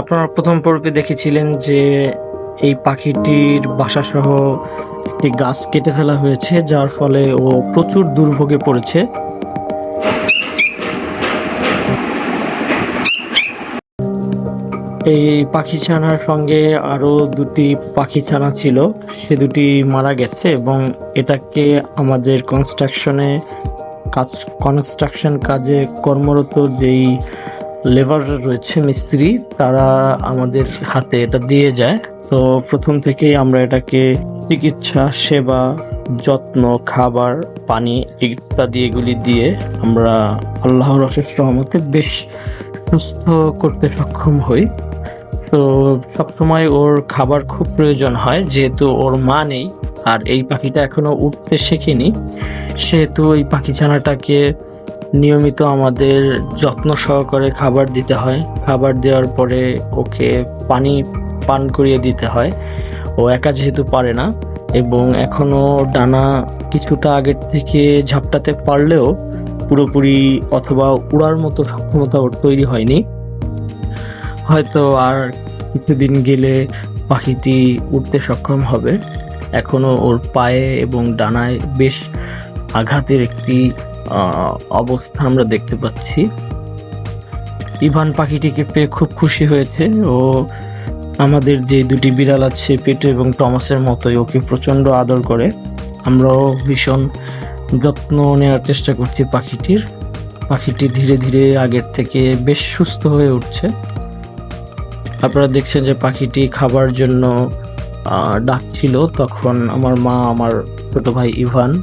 আপনারা প্রথম পর্বে দেখেছিলেন যে এই পাখিটির বাসাসহ একটি গাছ কেটে ফেলা হয়েছে, যার ফলে ও প্রচুর দুর্ভোগে পড়েছে। এই পাখি ছানার সঙ্গে আরও দুটি পাখি ছানা ছিল, সে দুটি মারা গেছে এবং এটাকে আমাদের কনস্ট্রাকশনে কাজ কনস্ট্রাকশন কাজে কর্মরত যেই লেবার রয়েছে মিস্ত্রি, তারা আমাদের হাতে এটা দিয়ে যায়। তো প্রথম থেকেই আমরা এটাকে চিকিৎসা, সেবা, যত্ন, খাবার, পানি ইত্যাদি এগুলি দিয়ে আমরা আল্লাহর অশেষ রহমতে বেশ সুস্থ করতে সক্ষম হই। তো সবসময় ওর খাবার খুব প্রয়োজন হয়, যেহেতু ওর মা নেই। আর এই পাখিটা এখনও উঠতে শেখেনি। সেহেতু এই পাখি ছানাটাকে নিয়মিত আমাদের যত্ন সহকারে খাবার দিতে হয়। খাবার দেওয়ার পরে ওকে পানি পান করিয়ে দিতে হয়। ও একা যেহেতু পারে না এবং এখনও ডানা কিছুটা আগের থেকে ঝাপটাতে পারলেও পুরোপুরি অথবা উড়ার মতো সক্ষমতা ওর তৈরি হয়নি। হয়তো আর কিছুদিন গেলে পাখিটি উঠতে সক্ষম হবে। এখনও ওর পায়ে এবং ডানায় বেশ আঘাতের একটি অবস্থা আমরা দেখতে পাচ্ছি। ইভান পাখিটিকে পেয়ে খুব খুশি হয়েছে। ও আমাদের যে দুটি বিড়াল আছে, পেটে এবং টমাসের মতোই, ওকে প্রচণ্ড আদর করে। আমরাও ভীষণ যত্ন নেওয়ার চেষ্টা করছি পাখিটির। পাখিটি ধীরে ধীরে আগের থেকে বেশ সুস্থ হয়ে উঠছে। আপনারা দেখছেন যে পাখিটি খাবার জন্য ডাকছিল। তখন আমার মা, আমার ছোট ভাই ইভান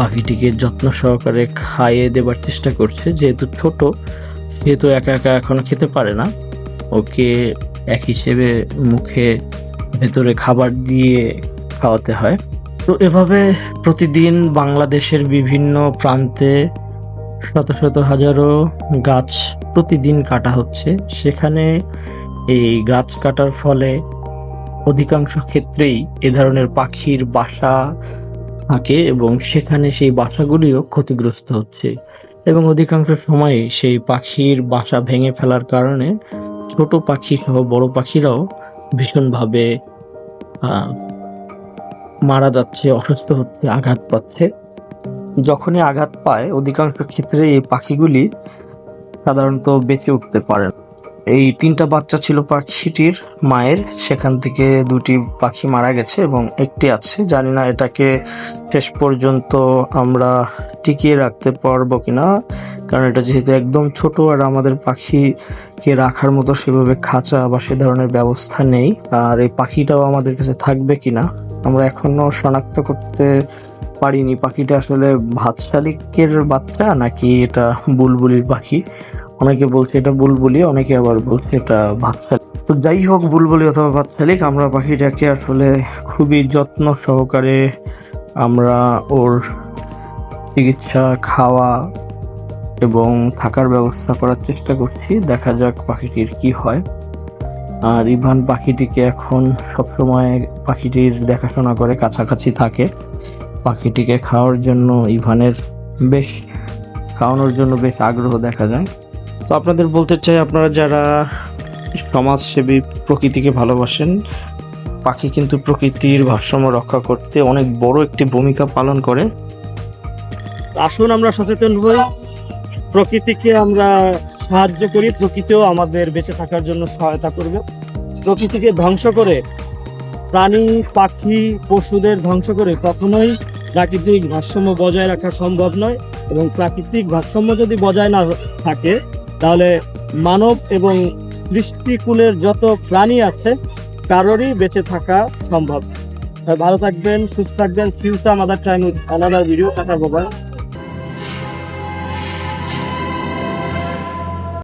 পাখিটিকে যত্ন সহকারে খাইয়ে দেবার চেষ্টা করছে, যেহেতু ছোট, সেহেতু একা একা এখনও খেতে পারে না। ওকে এক হিসেবে মুখে ভেতরে খাবার দিয়ে খাওয়াতে হয়। তো এভাবে প্রতিদিন বাংলাদেশের বিভিন্ন প্রান্তে শত শত হাজারো গাছ প্রতিদিন কাটা হচ্ছে। সেখানে এই গাছ কাটার ফলে অধিকাংশ ক্ষেত্রেই এ ধরনের পাখির বাসা থাকে এবং সেখানে সেই বাসাগুলিও ক্ষতিগ্রস্ত হচ্ছে এবং অধিকাংশ সময় সেই পাখির বাসা ভেঙে ফেলার কারণে ছোট পাখি সহ বড় পাখিরাও ভীষণভাবে মারা যাচ্ছে, অসুস্থ হচ্ছে, আঘাত পাচ্ছে যখনই আঘাত পায়, অধিকাংশ ক্ষেত্রে এই পাখিগুলি সাধারণত বেঁচে উঠতে পারে। এই তিনটা বাচ্চা ছিল পাখিটির মায়ের। সেখান থেকে দুটি পাখি মারা গেছে এবং একটি আছে। জানি না এটাকে শেষ পর্যন্ত আমরা টিকিয়ে রাখতে পারব কিনা, কারণ এটা যেহেতু একদম ছোট আর আমাদের পাখিকে রাখার মতো সেভাবে খাঁচা বা সে ধরনের ব্যবস্থা নেই। আর এই পাখিটাও আমাদের কাছে থাকবে কিনা, আমরা এখনও শনাক্ত করতে পারিনি। পাখিটা আসলে ভাত শালিকের বাচ্চা নাকি এটা বুলবুলির পাখি? অনেকে বলছে এটা বুলবুলি, অনেকে আবার বলছে এটা ভাত শালিক তো যাই হোক, বুলবুলি অথবা ভাত শালিক আমরা পাখিটাকে আসলে খুবই যত্ন সহকারে আমরা ওর চিকিৎসা, খাওয়া এবং থাকার ব্যবস্থা করার চেষ্টা করছি। দেখা যাক পাখিটির কি হয়। আর ইভান পাখিটিকে এখন সবসময় পাখিটির দেখাশোনা করে, কাছাকাছি থাকে। পাখিটিকে খাওয়ার জন্য ইভানের বেশ, খাওয়ানোর জন্য বেশ আগ্রহ দেখা যায়। তো আপনাদের বলতে চাই, আপনারা যারা সমাজসেবী প্রকৃতিকে ভালোবাসেন পাখি কিন্তু প্রকৃতির ভারসাম্য রক্ষা করতে অনেক বড় একটি ভূমিকা পালন করে। আসুন আমরা সচেতন হই। প্রকৃতিকে আমরা সাহায্য করি, প্রকৃতিও আমাদের বেঁচে থাকার জন্য সহায়তা করবে। প্রকৃতিকে ধ্বংস করে, প্রাণী, পাখি, পশুদের ধ্বংস করে কখনোই প্রাকৃতিক ভারসাম্য বজায় রাখা সম্ভব নয় এবং প্রাকৃতিক ভারসাম্য যদি বজায় না থাকে তাহলে মানব এবং সৃষ্টিকুলের যত প্রাণী আছে, কারোরই বেঁচে থাকা সম্ভব ভালো থাকবেন, সুস্থ থাকবেন। সিউসা মাদার টাইম আলাদা ভিডিও থাকার বাবা